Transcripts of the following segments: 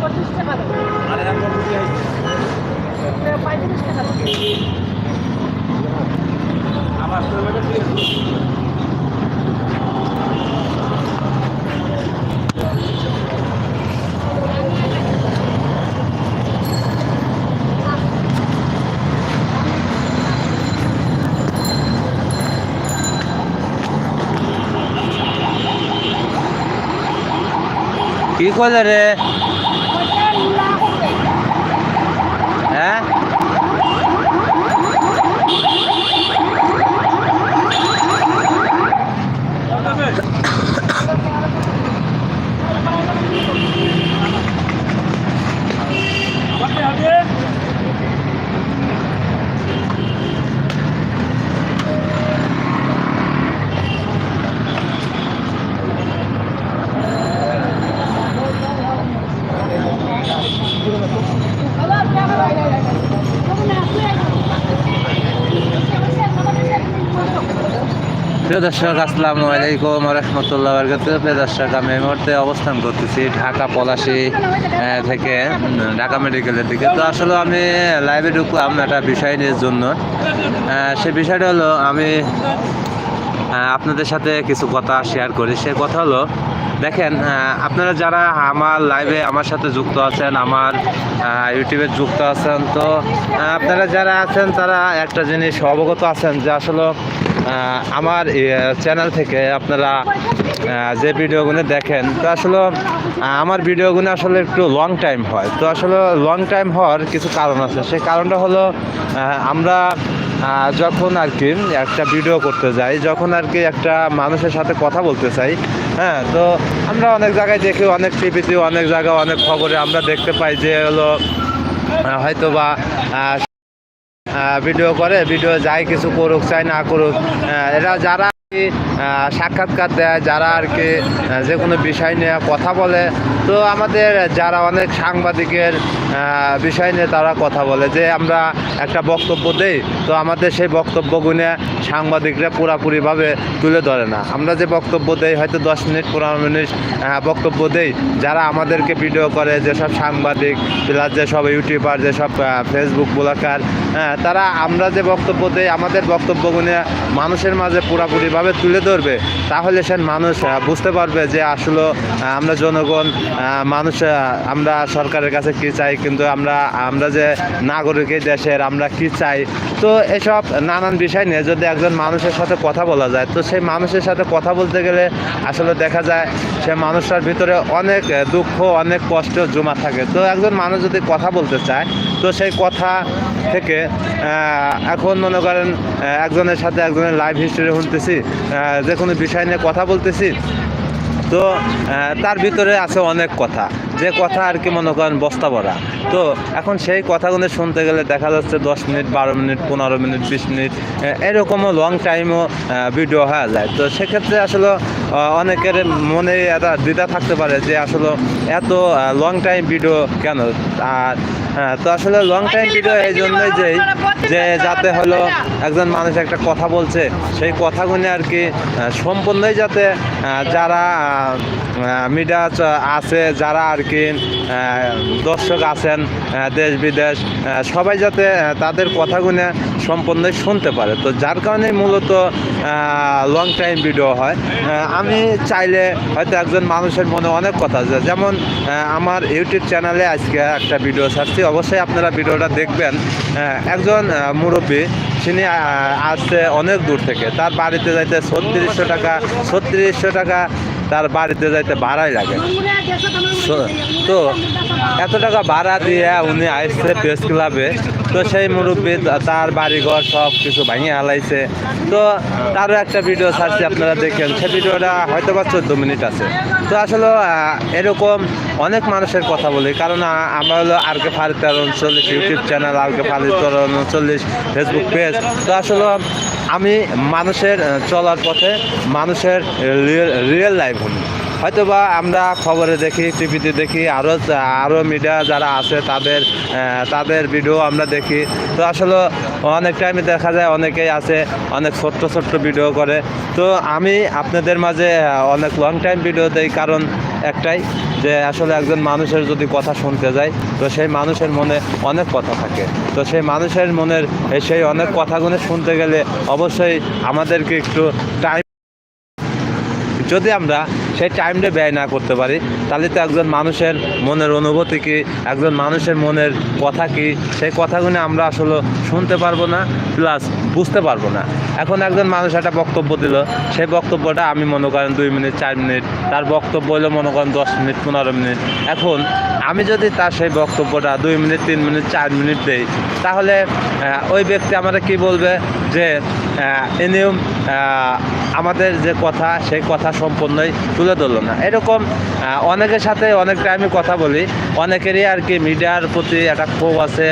পঁচিশ টাকা পঁয়ত্রিশ টাকা দাও কি করে রে হ্যাঁ প্রিয় দর্শক, আসসালামু আলাইকুম রহমতুল্লাহ বরকাত প্রিয় দর্শক, আমি এই মুহূর্তে অবস্থান করতেছি ঢাকা পলাশি থেকে ঢাকা মেডিকেলের দিকে। তো আসলে আমি লাইভে ঢুকলাম একটা বিষয় নিয়ে জন্য। সে বিষয়টা হলো, আমি আপনাদের সাথে কিছু কথা শেয়ার করি। সে কথা হলো, দেখেন আপনারা যারা আমার লাইভে আমার সাথে যুক্ত আছেন, আমার ইউটিউবে যুক্ত আছেন, তো আপনারা যারা আছেন, তারা একটা জিনিস অবগত আছেন যে আসলে আমার চ্যানেল থেকে আপনারা যে ভিডিওগুলো দেখেন, তো আসলে আমার ভিডিওগুলো আসলে একটু লং টাইম হয়। তো আসলে লং টাইম হওয়ার কিছু কারণ আছে। সেই কারণটা হলো আমরা যখন আর কি একটা ভিডিও করতে যাই, যখন আর কি একটা মানুষের সাথে কথা বলতে চাই হ্যাঁ তো আমরা অনেক জায়গায় দেখি, অনেক টিভিতে অনেক জায়গায় অনেক খবরে আমরা দেখতে পাই যে হলো হয়তো বা ভিডিও করে ভিডিও যাই কিছু করুক চাই না করুক এরা যারা সাক্ষাৎকার দেয়, যারা আর কি যে কোনো বিষয় নিয়ে কথা বলে। তো আমাদের যারা অনেক সাংবাদিকের বিষয় নিয়ে তারা কথা বলে, যে আমরা একটা বক্তব্য দেই, তো আমাদের সেই বক্তব্যগুলো সাংবাদিকরা পুরাপুরিভাবে তুলে ধরে না। আমরা যে বক্তব্য দেই, হয়তো দশ মিনিট, পনেরো মিনিট বক্তব্য দেই, যারা আমাদেরকে ভিডিও করে, যেসব সাংবাদিক প্লাস যেসব ইউটিউবার, যেসব ফেসবুক ব্লগার তারা আমরা যে বক্তব্য দেই, আমাদের বক্তব্যগুলো মানুষের মাঝে পুরাপুরিভাবে তুলে ধরবে, তাহলে সে মানুষ বুঝতে পারবে যে আসলে আমরা জনগণ মানুষ আমরা সরকারের কাছে কি চাই, কিন্তু আমরা আমরা যে নাগরিক এই দেশের, আমরা কি চাই? তো এসব নানান বিষয় নিয়ে যদি একজন মানুষের সাথে কথা বলা যায়, তো সেই মানুষের সাথে কথা বলতে গেলে আসলে দেখা যায় সে মানুষটার ভিতরে অনেক দুঃখ, অনেক কষ্ট জমা থাকে। তো একজন মানুষ যদি কথা বলতে চায় তো সেই কথা থেকে এখন মনে করেন একজনের সাথে একজনের লাইভ হিস্টোরি শুনতেছি যে কোনো বিষয় নিয়ে কথা বলতেছি। তো তার ভিতরে আছে অনেক কথা। যে কথা আর কি মনে করেন বস্তা ভরা। তো, এখন সেই কথাগুলো শুনতে গেলে দেখা যাচ্ছে দশ মিনিট, বারো মিনিট, পনেরো মিনিট, বিশ মিনিট এরকমও লং টাইমও ভিডিও হয়ে যায়। তো সেক্ষেত্রে আসলে অনেকের মনে একটা দ্বিধা থাকতে পারে যে আসলে এত লং টাইম ভিডিও কেন? আর হ্যাঁ, তো আসলে লং টাইম ভিডিও এই জন্যই যে যে যাতে হলো একজন মানুষ একটা কথা বলছে সেই কথাগুলো আর কি সম্পূর্ণই যাতে যারা মিডিয়া আছে যারা আর কি দর্শক আছেন দেশ বিদেশ সবাই যাতে তাদের কথাগুলো সম্পূর্ণই শুনতে পারে। তো যার কারণে মূলত লং টাইম ভিডিও হয়। আমি চাইলে হয়তো একজন মানুষের মনে অনেক কথা আছে। যেমন আমার ইউটিউব চ্যানেলে আজকে একটা ভিডিও ছাড়ছি। অবশ্যই আপনারা ভিডিওটা দেখবেন। একজন মুরব্বী তিনি আসছে অনেক দূর থেকে। তার বাড়িতে যাইতে ছত্রিশশো টাকা ছত্রিশশো টাকা তার বাড়িতে যাইতে ভাড়াই লাগে। তো- এত টাকা ভাড়া দিয়ে উনি আসছে প্রেস ক্লাবে। তো সেই মুরব্বী তার বাড়িঘর সব কিছু ভাঙিয়ে হালাইছে। তো তারও একটা ভিডিও ছাড়ছি, আপনারা দেখেন। সেই ভিডিওটা হয়তো বা চোদ্দ মিনিট আছে। তো আসলে এরকম অনেক মানুষের কথা বলি। কারণ আমরা হলো আর কে ফারি তেরো উনচল্লিশ ইউটিউব চ্যানেল আর কে ফারি তেরো উনচল্লিশ ফেসবুক পেজ তো আসলে আমি মানুষের চলার পথে মানুষের রিয়েল লাইফ শুনি হয়তো বা আমরা খবরে দেখি, টিভিতে দেখি আরও আরও মিডিয়া যারা আছে তাদের তাদের ভিডিও আমরা দেখি। তো আসলে অনেক টাইমে দেখা যায় অনেকেই আছে, অনেক ছোট্ট ছোট্ট ভিডিও করে। তো আমি আপনাদের মাঝে অনেক লং টাইম ভিডিও দেই। কারণ একটাই যে আসলে একজন মানুষের যদি কথা শুনতে যায় তো সেই মানুষের মনে অনেক কথা থাকে। তো সেই মানুষের মনের, সেই অনেক কথাগুলো শুনতে গেলে অবশ্যই আমাদেরকে একটু টাইম যদি আমরা সেই টাইমটা ব্যয় না করতে পারি। তাহলে তো একজন মানুষের মনের অনুভূতি কী? একজন মানুষের মনের কথা কি? সেই কথাগুলো আমরা আসলে শুনতে পারব না প্লাস বুঝতে পারব না। এখন একজন মানুষ একটা বক্তব্য দিল, সেই বক্তব্যটা আমি মনে করেন দুই মিনিট, চার মিনিট, তার বক্তব্য হলো মনে করেন দশ মিনিট, পনেরো মিনিট। এখন আমি যদি তার সেই বক্তব্যটা দুই মিনিট, তিন মিনিট, চার মিনিট দেই, তাহলে ওই ব্যক্তি আমাদের কি বলবে? যে ইনিও আমাদের যে কথা, সেই কথা সম্পূর্ণই তুলে ধরলো না। এরকম অনেকের সাথে অনেক টাইমে কথা বলি। অনেকেরই আর কি মিডিয়ার প্রতি একটা ক্ষোভ আছে।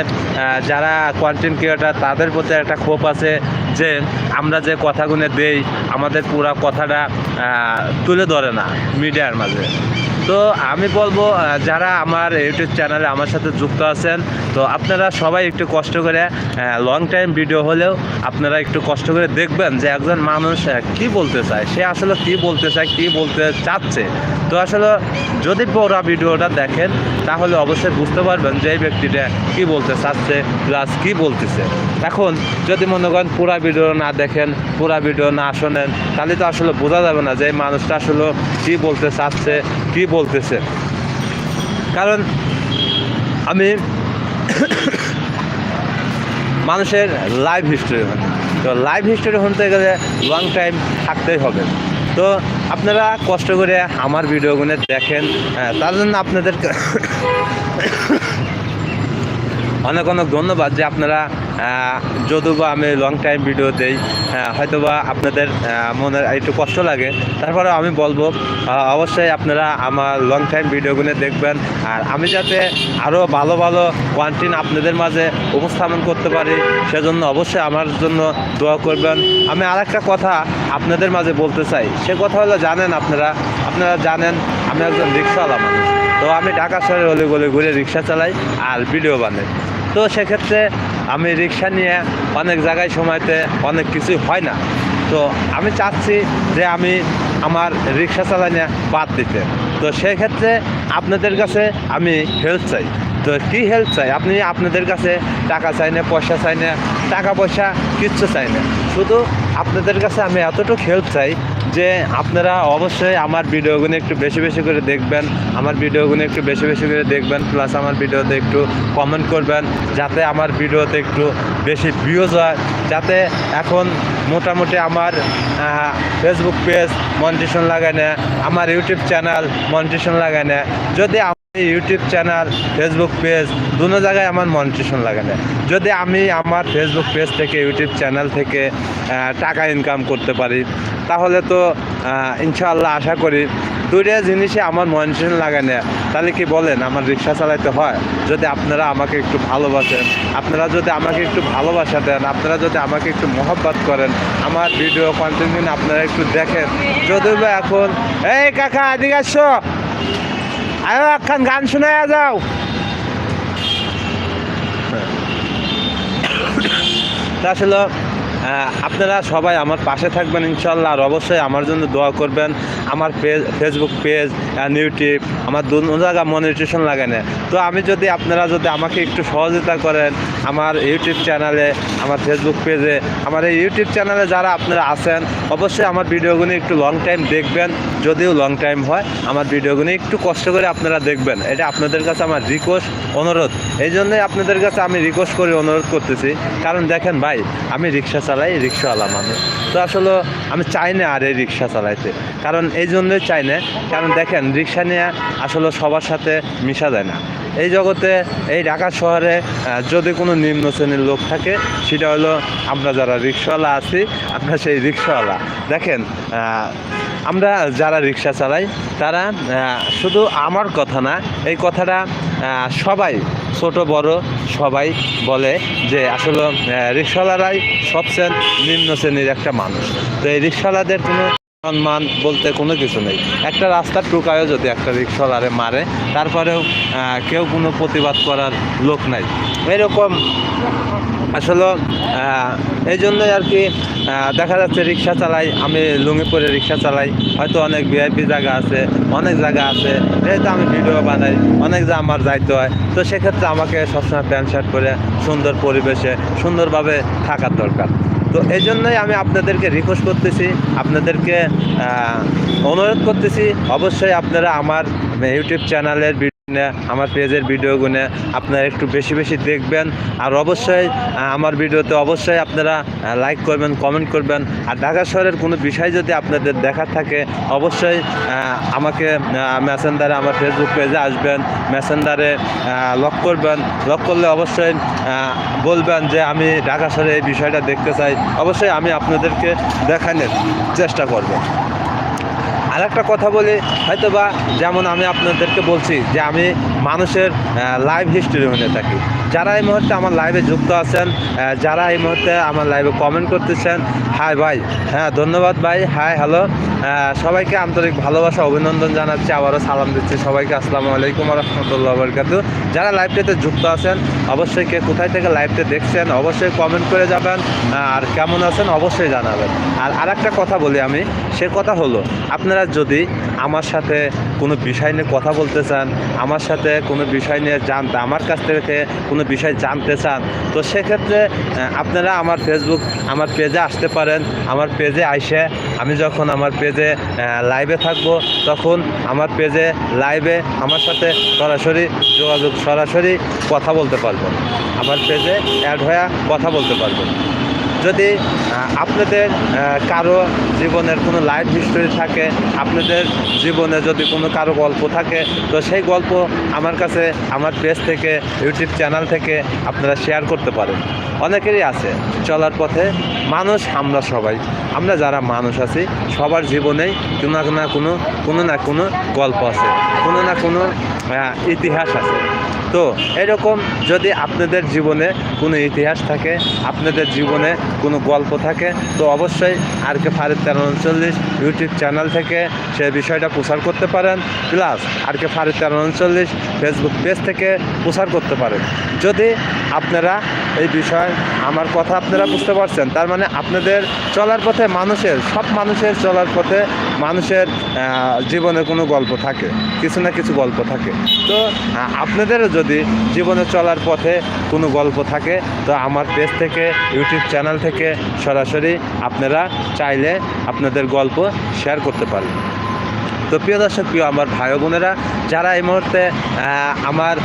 যারা কন্টেন্ট ক্রিয়েটার তাদের প্রতি একটা ক্ষোভ আছে যে আমরা যে কথাগুলো দেই, আমাদের পুরা কথাটা তুলে ধরে না মিডিয়ার মাঝে। তো আমি বলব যারা আমার ইউটিউব চ্যানেলে আমার সাথে যুক্ত আছেন, তো আপনারা সবাই একটু কষ্ট করে লং টাইম ভিডিও হলেও আপনারা একটু কষ্ট করে দেখবেন যে একজন মানুষ কি বলতে চায়, সে আসলে কি বলতে চায়, কি বলতে চাচ্ছে। তো আসলে যদি পুরো ভিডিওটা দেখেন, তাহলে অবশ্যই বুঝতে পারবেন যে এই ব্যক্তিটা কি বলতে চাচ্ছে প্লাস কি বলতেছে। এখন যদি মনে করেন পুরা ভিডিও না দেখেন, পুরা ভিডিও না শোনেন, তাহলে তো আসলে বোঝা যাবে না যে এই মানুষটা আসলে কি বলতে চাচ্ছে, কি বলতেছে। কারণ আমি মানুষের লাইভ হিস্টোরি হন তো লাইভ হিস্টোরি হতে গেলে লং টাইম থাকতেই হবে। তো আপনারা কষ্ট করে আমার ভিডিওগুলো দেখেন হ্যাঁ, তার জন্য আপনাদেরকে অনেক অনেক ধন্যবাদ যে আপনারা যদিও বা আমি লং টাইম ভিডিও দেই হয়তো বা আপনাদের মনের একটু কষ্ট লাগে। তারপরে আমি বলব অবশ্যই আপনারা আমার লং টাইম ভিডিওগুলো দেখবেন। আর আমি যাতে আরও ভালো ভালো কন্টেন্ট আপনাদের মাঝে উপস্থাপন করতে পারি, সেজন্য অবশ্যই আমার জন্য দোয়া করবেন। আমি আর একটা কথা আপনাদের মাঝে বলতে চাই, সে কথা হলো জানেন আপনারা আপনারা জানেন, আমি একজন রিক্সাওয়ালা মানুষ। তো আমি ঢাকা শহরে গলি গলে ঘুরে রিক্সা চালাই আর ভিডিও বানাই। তো সেক্ষেত্রে আমি রিক্সা নিয়ে অনেক জায়গায় সময়তে অনেক কিছুই হয় না। তো আমি চাচ্ছি যে আমি আমার রিক্সা চালানো বাদ দিতে। তো সেক্ষেত্রে আপনাদের কাছে আমি হেল্প চাই। তো কী হেল্প চাই? আপনি আপনাদের কাছে টাকা চাই না, পয়সা চাই না, টাকা পয়সা কিচ্ছু চাই না। শুধু আপনাদের কাছে আমি এতটুকু হেল্প চাই যে আপনারা অবশ্যই আমার ভিডিওগুলো একটু বেশি বেশি করে দেখবেন, আমার ভিডিওগুলো একটু বেশি বেশি করে দেখবেন প্লাস আমার ভিডিওতে একটু কমেন্ট করবেন, যাতে আমার ভিডিওতে একটু বেশি ভিউজ হয়, যাতে এখন মোটামুটি আমার ফেসবুক পেজ মনিটেশন লাগায় না আমার ইউটিউব চ্যানেল মনিটেশন লাগায় না যদি ইউটিউব চ্যানেল ফেসবুক পেজ দুনো জায়গায় আমার মনিটেশন লাগে না যদি আমি আমার ফেসবুক পেজ থেকে ইউটিউব চ্যানেল থেকে টাকা ইনকাম করতে পারি তাহলে তো ইনশাআল্লাহ আশা করি দুইটা জিনিসে আমার মনিটেশন লাগে না। তাহলে কি বলেন, আমার রিক্সা চালাইতে হয়? যদি আপনারা আমাকে একটু ভালোবাসেন, আপনারা যদি আমাকে একটু ভালোবাসা দেন, আপনারা যদি আমাকে একটু মহব্বত করেন, আমার ভিডিও কন্টেন্ট আপনারা একটু দেখেন। যদিও এখন, এই কাকা, এদিকে আসছো আরও একখান গান শুনে যাও। তা আসলে আপনারা সবাই আমার পাশে থাকবেন ইনশাল্লাহ, আর অবশ্যই আমার জন্য দোয়া করবেন। আমার পেজ ফেসবুক পেজ ইউটিউব আমার দু জায়গা মনিটেশন লাগে না। তো আমি যদি আপনারা যদি আমাকে একটু সহযোগিতা করেন, আমার ইউটিউব চ্যানেলে আমার ফেসবুক পেজে আমার এই ইউটিউব চ্যানেলে যারা আপনারা আছেন, অবশ্যই আমার ভিডিওগুলি একটু লং টাইম দেখবেন। যদিও লং টাইম হয়, আমার ভিডিওগুলি একটু কষ্ট করে আপনারা দেখবেন। এটা আপনাদের কাছে আমার রিকোয়েস্ট অনুরোধ। এই জন্যই আপনাদের কাছে আমি রিকোয়েস্ট করে অনুরোধ করতেছি। কারণ দেখেন ভাই, আমি রিক্সা চালাই রিক্সাওয়ালা মানুষ। তো আসলে আমি চাই না আর এই রিক্সা চালাইতে। কারণ এই জন্যই চাই না। কারণ দেখেন, রিক্সা নিয়ে আসলে সবার সাথে মিশা যায় না। এই জগতে, এই ঢাকা শহরে যদি কোনো নিম্ন শ্রেণির লোক থাকে, সেটা হলো আমরা যারা রিক্সাওয়ালা আছি, আমরা সেই রিক্সাওয়ালা। দেখেন আমরা যারা রিক্সা চালাই, তারা শুধু আমার কথা না, এই কথাটা সবাই ছোট, বড় সবাই বলে যে আসলে রিক্সাওয়ালারাই সবচেয়ে নিম্ন শ্রেণির একটা মানুষ। তো এই রিক্সাওয়ালাদের কোনো সম্মান বলতে কোনো কিছু নেই। একটা রাস্তার টুকায়ও যদি একটা রিক্সাওয়ালারে মারে, তারপরেও কেউ কোনো প্রতিবাদ করার লোক নাই। এরকম আসলে এই জন্যই আর কি দেখা যাচ্ছে রিক্সা চালাই, আমি লুঙ্গি পরে রিক্সা চালাই, হয়তো অনেক ভিআইপি জায়গা আছে, অনেক জায়গা আছে, যেহেতু আমি ভিডিও বানাই, অনেক যা আমার যাইতে হয়, তো সেক্ষেত্রে আমাকে সবসময় প্যান্ট শার্ট পরে সুন্দর পরিবেশে, সুন্দরভাবে থাকার দরকার। তো এই জন্যই আমি আপনাদেরকে রিকোয়েস্ট করতেছি, আপনাদেরকে অনুরোধ করতেছি, অবশ্যই আপনারা আমার ইউটিউব চ্যানেলের আমার পেজের ভিডিওগুলো আপনারা একটু বেশি বেশি দেখবেন। আর অবশ্যই আমার ভিডিওতে অবশ্যই আপনারা লাইক করবেন কমেন্ট করবেন। আর ঢাকা শহরের কোনো বিষয় যদি আপনাদের দেখার থাকে, অবশ্যই আমাকে মেসেঞ্জারে আমার ফেসবুক পেজে আসবেন। মেসেঞ্জারে লক করবেন। লক করলে অবশ্যই বলবেন যে আমি ঢাকা শহরে এই বিষয়টা দেখতে চাই। অবশ্যই আমি আপনাদেরকে দেখানোর চেষ্টা করব। আর একটা কথা বলি হয়তো বা যেমন আমি আপনাদেরকে বলছি যে আমি মানুষের লাইভ হিস্টোরি হয়ে থাকি। যারা এই মুহূর্তে আমার লাইভে যুক্ত আছেন যারা এই মুহূর্তে আমার লাইভে কমেন্ট করতেছেন হাই ভাই হ্যাঁ ধন্যবাদ ভাই হাই হ্যালো সবাইকে আন্তরিক ভালোবাসা, অভিনন্দন জানাচ্ছি, আবারও সালাম দিচ্ছি সবাইকে, আসসালামু আলাইকুম রহমতুল্লাহ বরকাতু। যারা লাইভটাতে যুক্ত আছেন, অবশ্যই কে কোথায় থেকে লাইভটা দেখছেন, অবশ্যই কমেন্ট করে যাবেন আর কেমন আছেন, অবশ্যই জানাবেন। আর আরেকটা কথা বলি আমি, সে কথা হলো, আপনারা যদি আমার সাথে কোনো বিষয় নিয়ে কথা বলতে চান, আমার সাথে কোনো বিষয় নিয়ে জানতে, আমার কাছ থেকে কোনো বিষয় জানতে চান, তো সেক্ষেত্রে আপনারা আমার ফেসবুক আমার পেজে আসতে পারেন। আমার পেজে আইসে আমি যখন আমার পেজে লাইভে থাকব, তখন আমার পেজে লাইভে আমার সাথে সরাসরি যোগাযোগ, সরাসরি কথা বলতে পারবেন আমার পেজে অ্যাড হয়ে কথা বলতে পারবেন যদি আপনাদের কারও জীবনের কোনো লাইফ হিস্টোরি থাকে, আপনাদের জীবনে যদি কোনো কারও গল্প থাকে, তো সেই গল্প আমার কাছে, আমার পেজ থেকে ইউটিউব চ্যানেল থেকে আপনারা শেয়ার করতে পারেন। অনেকেরই আছে, চলার পথে মানুষ আমরা সবাই, আমরা যারা মানুষ আছি, সবার জীবনেই কোনো না কোনো কোনো না কোনো গল্প আছে, কোনো না কোনো ইতিহাস আছে। তো এরকম যদি আপনাদের জীবনে কোনো ইতিহাস থাকে, আপনাদের জীবনে কোনো গল্প থাকে, তো অবশ্যই আর কে ফারিদ তেরো উনচল্লিশ ইউটিউব চ্যানেল থেকে সে বিষয়টা প্রচার করতে পারেন, প্লাস আর কে ফারিদ তেরো উনচল্লিশ ফেসবুক পেজ থেকে প্রচার করতে পারেন। যদি আপনারা এই বিষয় আমার কথা আপনারা বুঝতে পারছেন। তার মানে আপনাদের চলার পথে মানুষের, সব মানুষের চলার পথে মানুষের জীবনে কোনো গল্প থাকে, কিছু না কিছু গল্প থাকে। তো আপনাদেরও যদি জীবনে চলার পথে কোনো গল্প থাকে, তো আমার পেজ থেকে, ইউটিউব চ্যানেল থেকে সরাসরি আপনারা চাইলে আপনাদের গল্প শেয়ার করতে পারেন। তো প্রিয় দর্শক, প্রিয় আমার ভাই বোনেরা, যারা এই মুহূর্তে আমার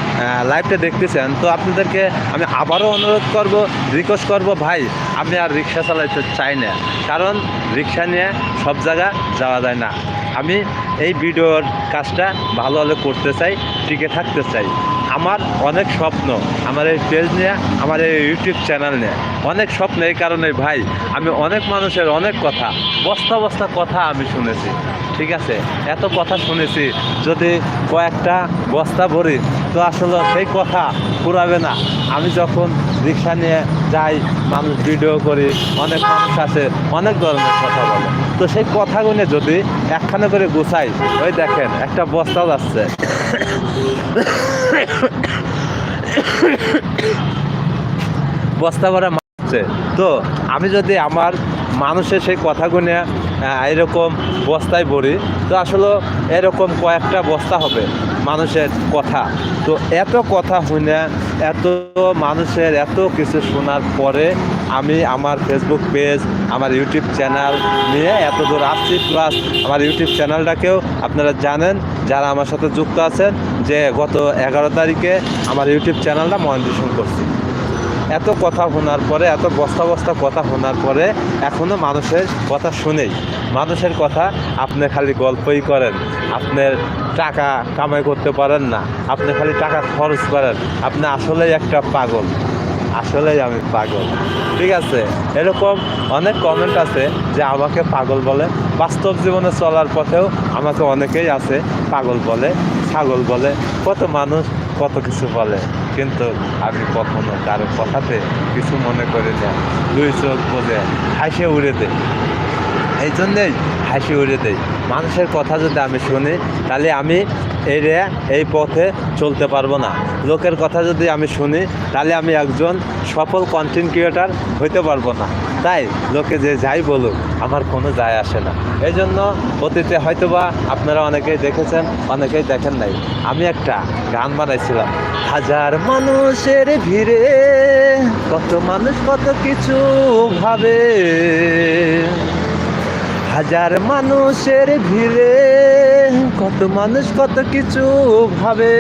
লাইভটা দেখতেছেন, তো আপনাদেরকে আমি আবারও অনুরোধ করব রিকোয়েস্ট করব, ভাই, আপনি আর রিক্সা চালাইতে চাই না। কারণ রিক্সা নিয়ে সব জায়গা যাওয়া যায় না। আমি এই ভিডিওর কাজটা ভালো ভালোভাবে করতে চাই, টিকে থাকতে চাই। আমার অনেক স্বপ্ন, আমার এই পেজ নিয়ে, আমার এই ইউটিউব চ্যানেল নিয়ে। অনেক স্বপ্ন এই কারণে ভাই, আমি অনেক মানুষের অনেক কথা, বস্তা বস্তা কথা আমি শুনেছি, ঠিক আছে? এত কথা শুনেছি, যদি কয়েকটা বস্তা ভরি, তো আসলে সেই কথা পুরাবে না। আমি যখন রিক্সা নিয়ে যাই, মানুষ ভিডিও করি, অনেক মানুষ আছে অনেক ধরনের কথা বলে। তো সেই কথাগুলো যদি একখানে করে গুছাই ওই দেখেন, একটা বস্তা যাচ্ছে। বস্তা ভরা মারছে। তো আমি যদি আমার মানুষের সেই কথাগুলো এরকম বস্তায় ভরি। তো আসলে এরকম কয়েকটা বস্তা হবে মানুষের কথা। তো এত কথা শুনে এত মানুষের এত কিছু শোনার পরে আমি আমার ফেসবুক পেজ আমার ইউটিউব চ্যানেল নিয়ে এত দূর আসছি। প্লাস আমার ইউটিউব চ্যানেলটাকেও আপনারা জানেন, যারা আমার সাথে যুক্ত আছেন, যে গত এগারো তারিখে আমার ইউটিউব চ্যানেলটা মনিটেশন করছি। এত কথা শোনার পরে, এত বস্তা বস্তা কথা শোনার পরে এখনও মানুষের কথা শুনেই। মানুষের কথা আপনি খালি গল্পই করেন। আপনার টাকা কামাই করতে পারেন না। আপনি খালি টাকা খরচ করেন। আপনি আসলেই একটা পাগল। আসলেই আমি পাগল। ঠিক আছে? এরকম অনেক কমেন্ট আছে যে আমাকে পাগল বলে। বাস্তব জীবনে চলার পথেও আমাকে অনেকেই আছে পাগল বলে, ছাগল বলে। কত মানুষ কত কিছু বলে কিন্তু আমি কখনো কারও কথাতে কিছু মনে করি না। দুই চোখ বলে হাসে উড়ে দেয় এই জন্যেই হাসি উড়ে দেয় মানুষের কথা যদি আমি শুনি তাহলে আমি এই রে এই পথে চলতে পারব না। লোকের কথা যদি আমি শুনি তাহলে আমি একজন সফল কন্টেন্ট ক্রিয়েটার হইতে পারব না। তাই লোকে যে যাই বলুক, আমার কোনো যায় আসে না। এই জন্য অতীতে হয়তোবা আপনারা অনেকেই দেখেছেন, অনেকেই দেখেন নাই। আমি একটা গান বানাইছিলাম, হাজার মানুষের ভিড়ে, কত মানুষ কত কিছু ভাবে। হাজার মানুষের ভিড়ে, কত মানুষ কত কিছু ভাবে।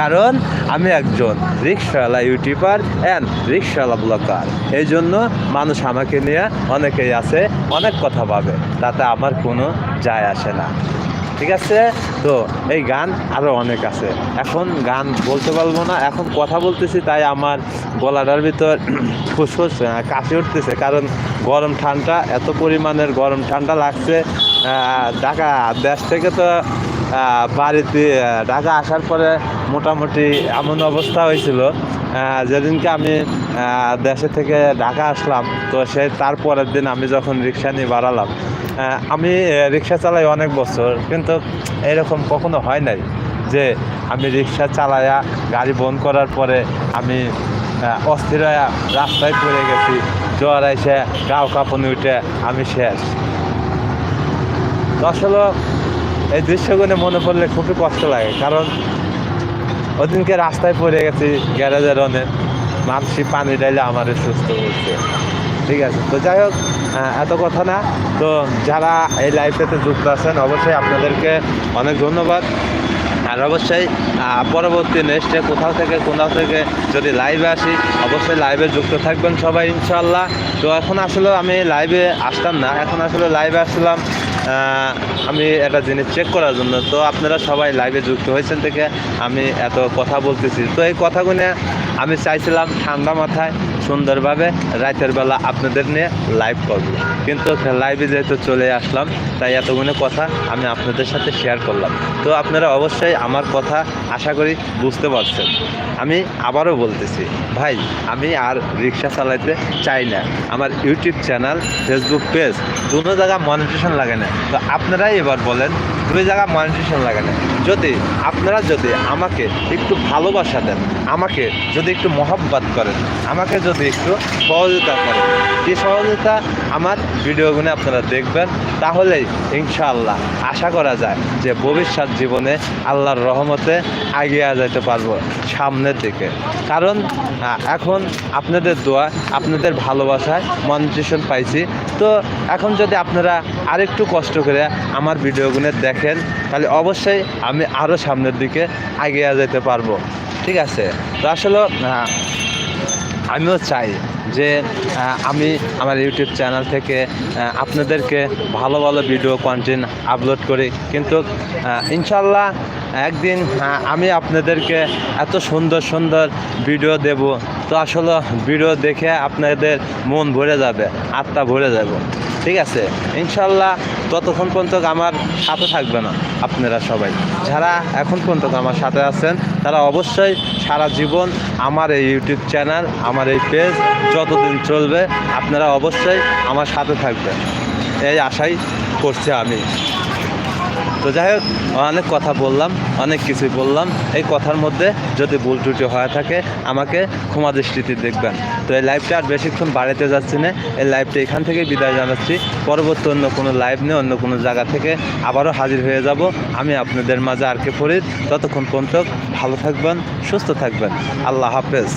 কারণ আমি একজন রিক্সাওয়ালা ইউটিউবার অ্যান্ড রিক্সাওয়ালা ব্লগার। এই জন্য মানুষ আমাকে নিয়ে অনেকেই আছে, অনেক কথা ভাবে, তাতে আমার কোনো যায় আসে না। ঠিক আছে? তো এই গান আরও অনেক আছে। এখন গান বলতে পারব না, এখন কথা বলতেছি, তাই আমার গলাটার ভিতর ফুসফুস কাশি উঠতেছে। কারণ গরম ঠান্ডা, এত পরিমাণের গরম ঠান্ডা লাগছে ঢাকা দেশ থেকে তো বাড়িতে ঢাকা আসার পরে মোটামুটি এমন অবস্থা হয়েছিল যেদিনকে আমি দেশে থেকে ঢাকা আসলাম, তো সেই তারপরের দিন আমি যখন রিক্সা নিয়ে বাড়ালাম আমি রিক্সা চালাই অনেক বছর, কিন্তু এরকম কখনো হয় নাই যে আমি রিক্সা চালায়া গাড়ি বন্ধ করার পরে আমি অস্থির হয়ে রাস্তায় পড়ে গেছি জ্বর এসে গাও কাঁপনি উঠে, আমি শেষ। আসলে এই দৃশ্যগুলো মনে পড়লে খুবই কষ্ট লাগে, কারণ ওদিনকে রাস্তায় পড়ে গেছি গ্যারেজের অনেক মানসি পানি ডাইলে আমার সুস্থ করছে। ঠিক আছে, তো যাই হোক এত কথা না। তো যারা এই লাইফেতে যুক্ত আছেন, অবশ্যই আপনাদেরকে অনেক ধন্যবাদ। আর অবশ্যই পরবর্তী নেক্সটে কোথাও থেকে কোথাও থেকে যদি লাইভে আসি, অবশ্যই লাইভে যুক্ত থাকবেন সবাই ইনশাল্লাহ তো এখন আসলে আমি লাইভে আসতাম না, এখন আসলে লাইভে আসলাম। আমি একটা জিনিস চেক করার জন্য। তো আপনারা সবাই লাইভে যুক্ত হয়েছেন থেকে আমি এত কথা বলতেছি। তো এই কথাগুলো আমি চাইছিলাম ঠান্ডা মাথায়। সুন্দরভাবে রাতের বেলা আপনাদের নিয়ে লাইভ করব। কিন্তু লাইভে যেহেতু চলে আসলাম, তাই এতগুলো কথা আমি আপনাদের সাথে শেয়ার করলাম। তো আপনারা অবশ্যই আমার কথা আশা করি বুঝতে পারছেন। আমি আবারও বলতেছি, ভাই, আমি আর রিক্সা চালাইতে চাই না। আমার ইউটিউব চ্যানেল ফেসবুক পেজ দুটো জায়গা মনিটেশন লাগে না। তো আপনারাই এবার বলেন, দুই জায়গা মনিটেশন লাগে না। যদি আপনারা যদি আমাকে একটু ভালোবাসা দেন, আমাকে যদি একটু মহব্বত করেন, আমাকে যদি একটু সহযোগিতা করেন, এই সহযোগিতা আমার ভিডিওগুলো আপনারা দেখবেন, তাহলেই ইনশাআল্লাহ আশা করা যায় যে ভবিষ্যৎ জীবনে আল্লাহর রহমতে এগিয়ে যেতে পারব সামনের দিকে। কারণ এখন আপনাদের দোয়া, আপনাদের ভালোবাসায় মনিটেশন পাইছি। তো এখন যদি আপনারা আরেকটু কষ্ট করে আমার ভিডিওগুলো দেখেন, তাহলে অবশ্যই আমি আরও সামনের দিকে এগিয়ে যেতে পারব। ঠিক আছে? তো আসলে আমিও চাই যে আমি আমার ইউটিউব চ্যানেল থেকে আপনাদেরকে ভালো ভালো ভিডিও কন্টেন্ট আপলোড করি। কিন্তু ইনশাল্লাহ একদিন আমি আপনাদেরকে এত সুন্দর সুন্দর ভিডিও দেব। তো আসলে ভিডিও দেখে আপনাদের মন ভরে যাবে, আত্মা ভরে যাবে। ঠিক আছে? ইনশাল্লাহ ততক্ষণ পর্যন্ত আমার সাথে থাকবে না আপনারা সবাই। যারা এখন পর্যন্ত আমার সাথে আছেন, তারা অবশ্যই সারা জীবন আমার এই ইউটিউব চ্যানেল, আমার এই পেজ যতদিন চলবে, আপনারা অবশ্যই আমার সাথে থাকবেন। এই আশাই করছি আমি। তো যাই হোক, অনেক কথা বললাম, অনেক কিছুই বললাম। এই কথার মধ্যে যদি ভুল ত্রুটি হয়ে থাকে, আমাকে ক্ষমা দৃষ্টিতে দেখবেন। তো এই লাইভটা আর বেশিক্ষণ বাড়িতে যাচ্ছি না। এই লাইভটা এখান থেকে বিদায় জানাচ্ছি। পরবর্তী অন্য কোনো লাইভ নিয়ে, অন্য কোনো জায়গা থেকে আবারও হাজির হয়ে যাব। আমি আপনাদের মাঝে আর কে ফরিদ। ততক্ষণ পর্যন্ত ভালো থাকবেন, সুস্থ থাকবেন। আল্লাহ হাফেজ।